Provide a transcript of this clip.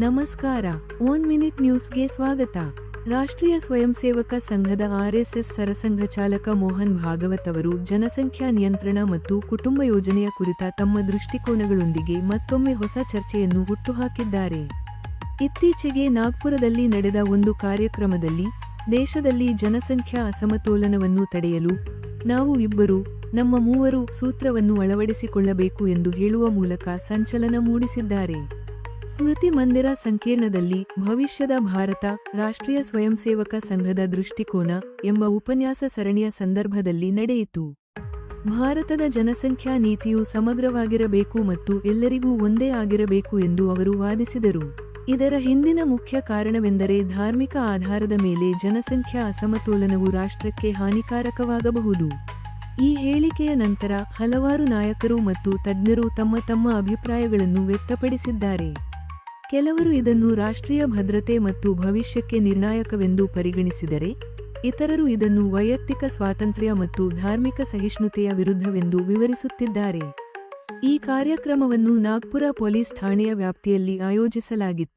ನಮಸ್ಕಾರ, one minute ನ್ಯೂಸ್ಗೆ ಸ್ವಾಗತ. ರಾಷ್ಟ್ರೀಯ ಸ್ವಯಂ ಸೇವಕ ಸಂಘದ ಆರ್ಎಸ್ಎಸ್ ಸರಸಂಘ ಚಾಲಕ ಮೋಹನ್ ಭಾಗವತ್ ಅವರು ಜನಸಂಖ್ಯಾ ನಿಯಂತ್ರಣ ಮತ್ತು ಕುಟುಂಬ ಯೋಜನೆಯ ಕುರಿತ ತಮ್ಮ ದೃಷ್ಟಿಕೋನಗಳೊಂದಿಗೆ ಮತ್ತೊಮ್ಮೆ ಹೊಸ ಚರ್ಚೆಯನ್ನು ಹುಟ್ಟುಹಾಕಿದ್ದಾರೆ. ಇತ್ತೀಚೆಗೆ ನಾಗ್ಪುರದಲ್ಲಿ ನಡೆದ ಒಂದು ಕಾರ್ಯಕ್ರಮದಲ್ಲಿ ದೇಶದಲ್ಲಿ ಜನಸಂಖ್ಯಾ ಅಸಮತೋಲನವನ್ನು ತಡೆಯಲು ನಾವು ಇಬ್ಬರು, ನಮ್ಮ ಮೂವರು ಸೂತ್ರವನ್ನು ಅಳವಡಿಸಿಕೊಳ್ಳಬೇಕು ಎಂದು ಹೇಳುವ ಮೂಲಕ ಸಂಚಲನ ಮೂಡಿಸಿದ್ದಾರೆ. ಸ್ಮೃತಿ ಮಂದಿರ ಸಂಕೀರ್ಣದಲ್ಲಿ ಭವಿಷ್ಯದ ಭಾರತ, ರಾಷ್ಟ್ರೀಯ ಸ್ವಯಂ ಸೇವಕ ಸಂಘದ ದೃಷ್ಟಿಕೋನ ಎಂಬ ಉಪನ್ಯಾಸ ಸರಣಿಯ ಸಂದರ್ಭದಲ್ಲಿ ನಡೆಯಿತು. ಭಾರತದ ಜನಸಂಖ್ಯಾ ನೀತಿಯು ಸಮಗ್ರವಾಗಿರಬೇಕು ಮತ್ತು ಎಲ್ಲರಿಗೂ ಒಂದೇ ಆಗಿರಬೇಕು ಎಂದು ಅವರು ವಾದಿಸಿದರು. ಇದರ ಹಿಂದಿನ ಮುಖ್ಯ ಕಾರಣವೆಂದರೆ ಧಾರ್ಮಿಕ ಆಧಾರದ ಮೇಲೆ ಜನಸಂಖ್ಯಾ ಅಸಮತೋಲನವು ರಾಷ್ಟ್ರಕ್ಕೆ ಹಾನಿಕಾರಕವಾಗಬಹುದು. ಈ ಹೇಳಿಕೆಯ ನಂತರ ಹಲವಾರು ನಾಯಕರು ಮತ್ತು ತಜ್ಞರು ತಮ್ಮ ತಮ್ಮ ಅಭಿಪ್ರಾಯಗಳನ್ನು ವ್ಯಕ್ತಪಡಿಸಿದ್ದಾರೆ. ಕೆಲವರು ಇದನ್ನು ರಾಷ್ಟ್ರೀಯ ಭದ್ರತೆ ಮತ್ತು ಭವಿಷ್ಯಕ್ಕೆ ನಿರ್ಣಾಯಕವೆಂದು ಪರಿಗಣಿಸಿದರೆ, ಇತರರು ಇದನ್ನು ವೈಯಕ್ತಿಕ ಸ್ವಾತಂತ್ರ್ಯ ಮತ್ತು ಧಾರ್ಮಿಕ ಸಹಿಷ್ಣುತೆಯ ವಿರುದ್ಧವೆಂದು ವಿವರಿಸುತ್ತಿದ್ದಾರೆ. ಈ ಕಾರ್ಯಕ್ರಮವನ್ನು ನಾಗ್ಪುರ ಪೊಲೀಸ್ ಠಾಣೆಯ ವ್ಯಾಪ್ತಿಯಲ್ಲಿ ಆಯೋಜಿಸಲಾಗಿತ್ತು.